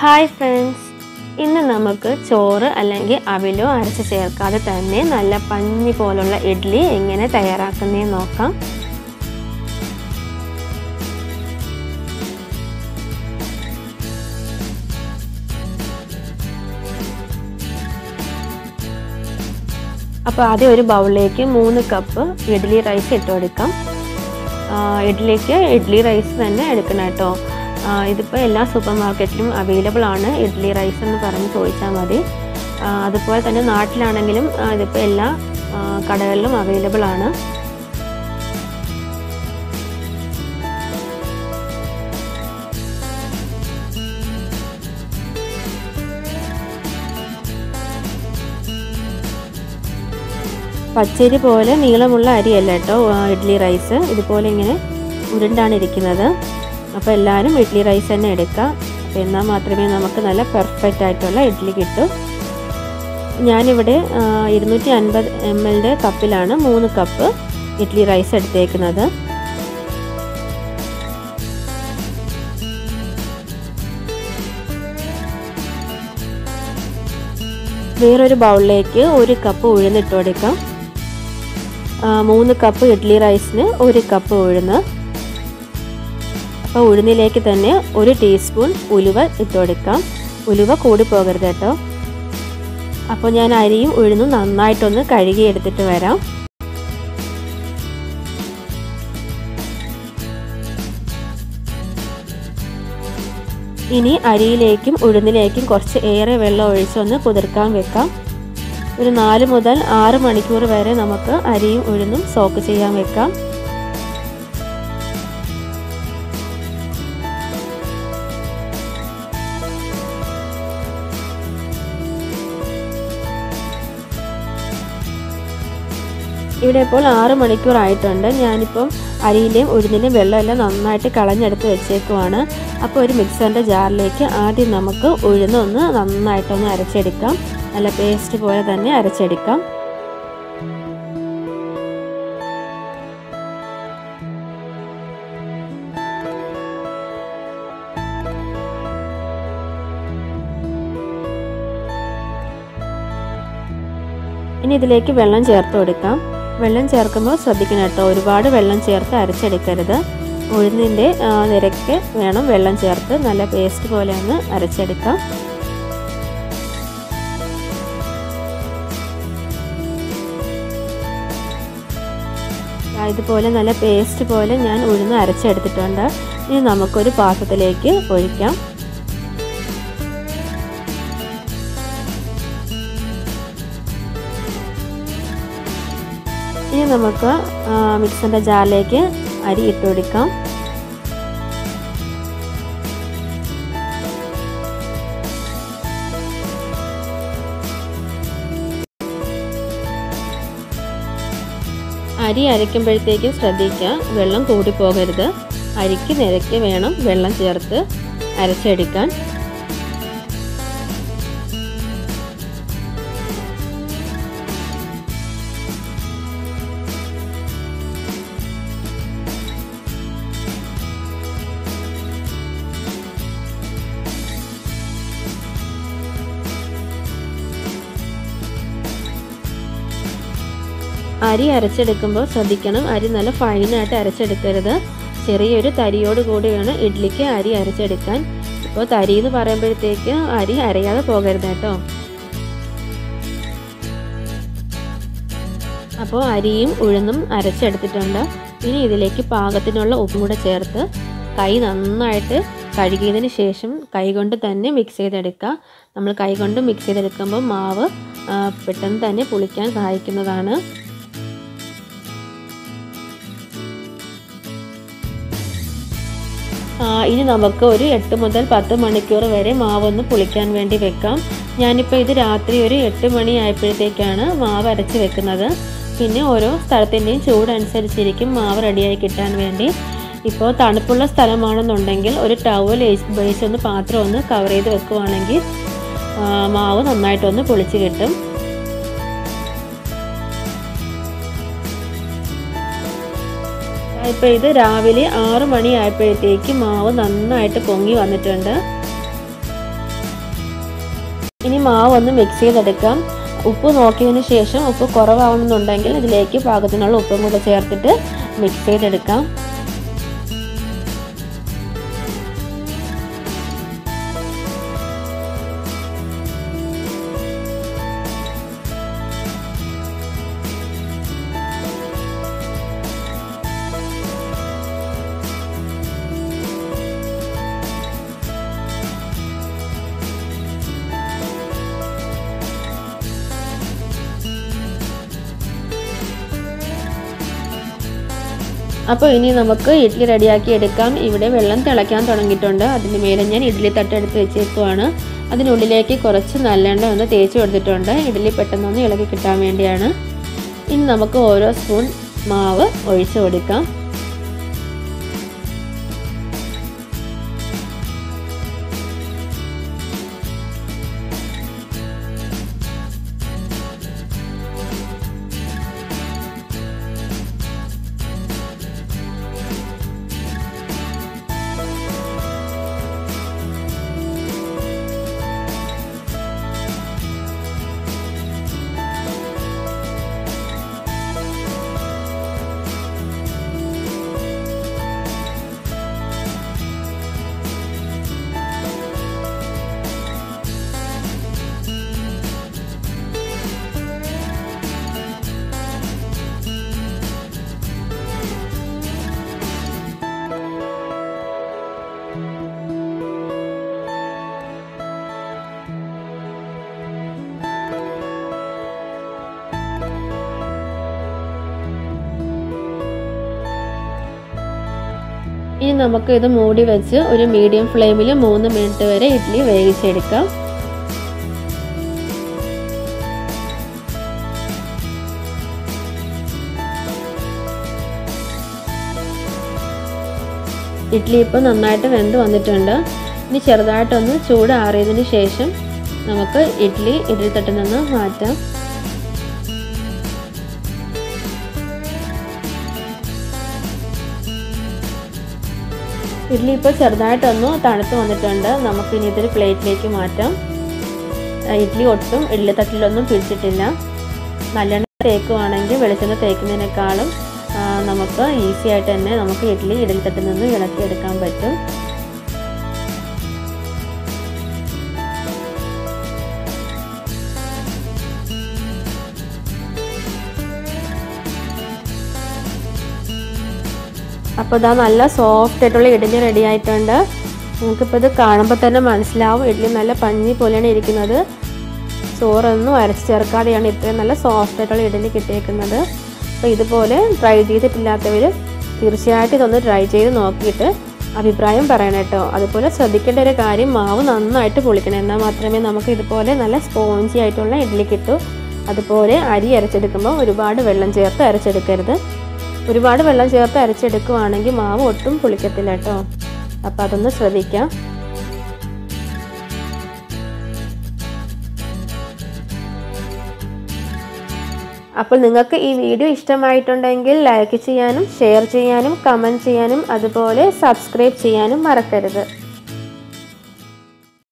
Hi friends ഇന്ന് നമുക്ക് ചോറ് അല്ലെങ്കിൽ അവിലോ അരച്ച് ചേർക്കാതെ തന്നെ നല്ല പഞ്ഞി പോലുള്ള ഇഡ്ഡലി എങ്ങനെ തയ്യാറാക്കുന്നതെന്ന് നോക്കാം. അപ്പോൾ ആദ്യം ഒരു ബൗളിലേക്ക് മൂന്ന് കപ്പ് ഇഡ്ഡലി റൈസ് ഇട്ട് കൊടുക്കാം. ഇഡ്ഡലിക്ക് ഇഡ്ഡലി റൈസ് തന്നെ എടുക്കണം കേട്ടോ. ഇതിപ്പോൾ എല്ലാ സൂപ്പർ മാർക്കറ്റിലും അവൈലബിൾ ആണ്. ഇഡ്ഡലി റൈസ് എന്ന് പറഞ്ഞ് ചോദിച്ചാൽ മതി. അതുപോലെ തന്നെ നാട്ടിലാണെങ്കിലും ഇതിപ്പോൾ എല്ലാ കടകളിലും അവൈലബിൾ ആണ്. പച്ചരി പോലെ നീളമുള്ള അരിയല്ല കേട്ടോ ഇഡ്ഡലി റൈസ് ഇതുപോലെ ഇങ്ങനെ ഉരുണ്ടാണ് ഇരിക്കുന്നത്. അപ്പോൾ എല്ലാവരും ഇഡ്ഡലി റൈസ് തന്നെ എടുക്കാം അപ്പോൾ എന്നാൽ മാത്രമേ നമുക്ക് നല്ല പെർഫെക്റ്റ് ആയിട്ടുള്ള ഇഡ്ഡലി കിട്ടൂ. ഞാനിവിടെ ഇരുന്നൂറ്റി അൻപത് എം എല്ലിന്റെ കപ്പിലാണ് മൂന്ന് കപ്പ് ഇഡ്ഡലി റൈസ് എടുത്തേക്കുന്നത്. വേറൊരു ബൗളിലേക്ക് ഒരു കപ്പ് ഉഴുന്നിട്ട് കൊടുക്കാം. മൂന്ന് കപ്പ് ഇഡ്ഡലി റൈസിന് ഒരു കപ്പ് ഉഴുന്ന്. അപ്പോൾ ഉഴുന്നിലേക്ക് തന്നെ ഒരു ടീസ്പൂൺ ഉലുവ ഇട്ട് കൊടുക്കാം ഉലുവ കൂടി പോകരുത് കേട്ടോ. അപ്പോൾ ഞാൻ അരിയും ഉഴുന്നും നന്നായിട്ടൊന്ന് കഴുകി എടുത്തിട്ട് വരാം. ഇനി അരിയിലേക്കും ഉഴുന്നിലേക്കും കുറച്ച് ഏറെ വെള്ളം ഒഴിച്ചൊന്ന് കുതിർക്കാൻ വെക്കാം. ഒരു നാല് മുതൽ ആറ് മണിക്കൂർ വരെ നമുക്ക് അരിയും ഉഴുന്നും സോക്ക് ചെയ്യാൻ വെക്കാം. ഇവിടെ ഇപ്പോൾ ആറ് മണിക്കൂർ ആയിട്ടുണ്ട്. ഞാനിപ്പം അരിയിലെയും ഉഴുന്നിലെയും വെള്ളമെല്ലാം നന്നായിട്ട് കളഞ്ഞെടുത്ത് വെച്ചേക്കുവാണ്. അപ്പോൾ ഒരു മിക്സറിന്റെ ജാറിലേക്ക് ആദ്യം നമുക്ക് ഉഴുന്നൊന്ന് നന്നായിട്ടൊന്ന് അരച്ചെടുക്കാം. നല്ല പേസ്റ്റ് പോലെ തന്നെ അരച്ചെടുക്കാം. ഇനി ഇതിലേക്ക് വെള്ളം ചേർത്ത് കൊടുക്കാം. വെള്ളം ചേർക്കുമ്പോൾ ശ്രദ്ധിക്കണം കേട്ടോ. ഒരുപാട് വെള്ളം ചേർത്ത് അരച്ചെടുക്കരുത്. ഉഴുന്നിന്റെ നിരക്ക് വേണം വെള്ളം ചേർത്ത് നല്ല പേസ്റ്റ് പോലെ ഒന്ന് അരച്ചെടുക്കാം ഇതുപോലെ നല്ല പേസ്റ്റ് പോലെ ഞാൻ ഉഴുന്ന് അരച്ചെടുത്തിട്ടുണ്ട്. ഇനി നമുക്കൊരു പാത്രത്തിലേക്ക് ഒഴിക്കാം. നമുക്ക് മിക്സിന്റെ ജാറിലേക്ക് അരി ഇട്ട് കൊടുക്കാം. അരി അരയ്ക്കുമ്പോഴത്തേക്കും ശ്രദ്ധിക്കുക വെള്ളം കൂടി പോകരുത്. അരിക്ക് നിരക്ക് വേണം വെള്ളം ചേർത്ത് അരച്ചെടുക്കാൻ. അരി അരച്ചെടുക്കുമ്പോൾ ശ്രദ്ധിക്കണം. അരി നല്ല ഫൈനായിട്ട് അരച്ചെടുക്കരുത്. ചെറിയൊരു തരിയോട് കൂടി വേണം ഇഡ്ഡലിക്ക് അരി അരച്ചെടുക്കാൻ. ഇപ്പോൾ തരി എന്ന് പറയുമ്പോഴത്തേക്ക് അരി അരയാതെ പോകരുത് കേട്ടോ. അപ്പോൾ അരിയും ഉഴുന്നും അരച്ചെടുത്തിട്ടുണ്ട്. ഇനി ഇതിലേക്ക് പാകത്തിനുള്ള ഉപ്പും കൂടെ ചേർത്ത് കൈ നന്നായിട്ട് കഴുകിയതിന് ശേഷം കൈകൊണ്ട് തന്നെ മിക്സ് ചെയ്തെടുക്കുക. നമ്മൾ കൈകൊണ്ട് മിക്സ് ചെയ്തെടുക്കുമ്പോൾ മാവ് പെട്ടെന്ന് തന്നെ പുളിക്കാൻ സഹായിക്കുന്നതാണ്. ഇനി നമുക്ക് ഒരു എട്ട് മുതൽ പത്ത് മണിക്കൂർ വരെ മാവൊന്ന് പുളിക്കാൻ വേണ്ടി വെക്കാം. ഞാനിപ്പോൾ ഇത് രാത്രി ഒരു എട്ട് മണി ആയപ്പോഴത്തേക്കാണ് മാവ് അരച്ച് വെക്കുന്നത്. പിന്നെ ഓരോ സ്ഥലത്തിന്റെയും ചൂടനുസരിച്ചിരിക്കും മാവ് റെഡിയായി കിട്ടാൻ വേണ്ടി. ഇപ്പോൾ തണുപ്പുള്ള സ്ഥലമാണെന്നുണ്ടെങ്കിൽ ഒരു ടവൽ ബേസ് ഒന്ന് പാത്രം ഒന്ന് കവർ ചെയ്ത് വെക്കുവാണെങ്കിൽ മാവ് നന്നായിട്ടൊന്ന് പൊളിച്ച് കിട്ടും. ഇപ്പോൾ ഇത് രാവിലെ ആറ് മണി ആയപ്പോഴത്തേക്ക് മാവ് നന്നായിട്ട് പൊങ്ങി വന്നിട്ടുണ്ട്. ഇനി മാവ് ഒന്ന് മിക്സ് ചെയ്തെടുക്കാം. ഉപ്പ് നോക്കിയതിന് ശേഷം ഉപ്പ് കുറവാണെന്നുണ്ടെങ്കിൽ ഇതിലേക്ക് പാകത്തിനുള്ള ഉപ്പും കൂടെ ചേർത്തിട്ട് മിക്സ് ചെയ്തെടുക്കാം. അപ്പോൾ ഇനി നമുക്ക് ഇഡ്ഡലി റെഡിയാക്കി എടുക്കാം. ഇവിടെ വെള്ളം തിളയ്ക്കാൻ തുടങ്ങിയിട്ടുണ്ട്. അതിന് മേലെ ഞാൻ ഇഡ്ഡലി തട്ടെടുത്ത് വെച്ചേക്കുവാണ്. അതിനുള്ളിലേക്ക് കുറച്ച് നല്ലെണ്ണ ഒന്ന് തേച്ച് കൊടുത്തിട്ടുണ്ട്. ഇഡ്ഡലി പെട്ടെന്നൊന്ന് ഇളകി കിട്ടാൻ വേണ്ടിയാണ്. ഇനി നമുക്ക് ഓരോ സ്പൂൺ മാവ് ഒഴിച്ചു കൊടുക്കാം. ഇനി നമുക്ക് ഇത് മൂടി വെച്ച് ഒരു മീഡിയം ഫ്ലെയിമിൽ മൂന്ന് മിനിറ്റ് വരെ ഇഡ്ഡലി വേവിച്ചെടുക്കാം. ഇഡ്ഡലി ഇപ്പോൾ നന്നായിട്ട് വെന്ത് വന്നിട്ടുണ്ട്. ഇനി ചെറുതായിട്ടൊന്ന് ചൂടാറിയതിന് ശേഷം നമുക്ക് ഇഡ്ഡലി ഇഡ്ഡലി തട്ടിൽ നിന്ന് മാറ്റാം. ഇഡ്ഡലി ഇപ്പോൾ ചെറുതായിട്ടൊന്ന് തണുത്ത് വന്നിട്ടുണ്ട്. നമുക്കിനി ഇതൊരു പ്ലേറ്റിലേക്ക് മാറ്റാം. ഇഡ്ഡലി ഒട്ടും ഇഡ്ഡലി തട്ടിലൊന്നും പിടിച്ചിട്ടില്ല. നല്ലെണ്ണ തേക്കുവാണെങ്കിൽ വെളിച്ചെണ്ണ തേക്കുന്നതിനേക്കാളും നമുക്ക് ഈസി ആയിട്ട് തന്നെ നമുക്ക് ഇഡ്ഡലി ഇഡ്ഡലി തട്ടിൽ നിന്ന് ഇളക്കിയെടുക്കാൻ പറ്റും. അപ്പോൾ ഇതാ നല്ല സോഫ്റ്റ് ആയിട്ടുള്ള ഇഡ്ഡലി റെഡി ആയിട്ടുണ്ട്. നമുക്കിപ്പോൾ ഇത് കാണുമ്പോൾ തന്നെ മനസ്സിലാവും. ഇഡ്ഡലി നല്ല പഞ്ഞി പോലെയാണ് ഇരിക്കുന്നത്. ചോറൊന്നും അരച്ച് ചേർക്കാതെയാണ് ഇത്രയും നല്ല സോഫ്റ്റ് ആയിട്ടുള്ള ഇഡ്ഡലി കിട്ടിയേക്കുന്നത്. അപ്പോൾ ഇതുപോലെ ട്രൈ ചെയ്തിട്ടില്ലാത്തവർ തീർച്ചയായിട്ടും ഇതൊന്ന് ട്രൈ ചെയ്ത് നോക്കിയിട്ട് അഭിപ്രായം പറയണം കേട്ടോ. അതുപോലെ ശ്രദ്ധിക്കേണ്ട ഒരു കാര്യം മാവ് നന്നായിട്ട് പൊളിക്കണം. എന്നാൽ മാത്രമേ നമുക്ക് ഇതുപോലെ നല്ല സ്പോഞ്ചി ആയിട്ടുള്ള ഇഡ്ഡലി കിട്ടൂ. അതുപോലെ അരി അരച്ചെടുക്കുമ്പോൾ ഒരുപാട് വെള്ളം ചേർത്ത് അരച്ചെടുക്കരുത്. ഒരുപാട് വെള്ളം ചേർത്ത് അരച്ചെടുക്കുവാണെങ്കിൽ മാവ് ഒട്ടും പുളിക്കത്തില്ല കേട്ടോ. അപ്പോൾ അതൊന്ന് ശ്രദ്ധിക്കാം. അപ്പോൾ നിങ്ങൾക്ക് ഈ വീഡിയോ ഇഷ്ടമായിട്ടുണ്ടെങ്കിൽ ലൈക്ക് ചെയ്യാനും ഷെയർ ചെയ്യാനും കമന്റ് ചെയ്യാനും അതുപോലെ സബ്സ്ക്രൈബ് ചെയ്യാനും മറക്കരുത്.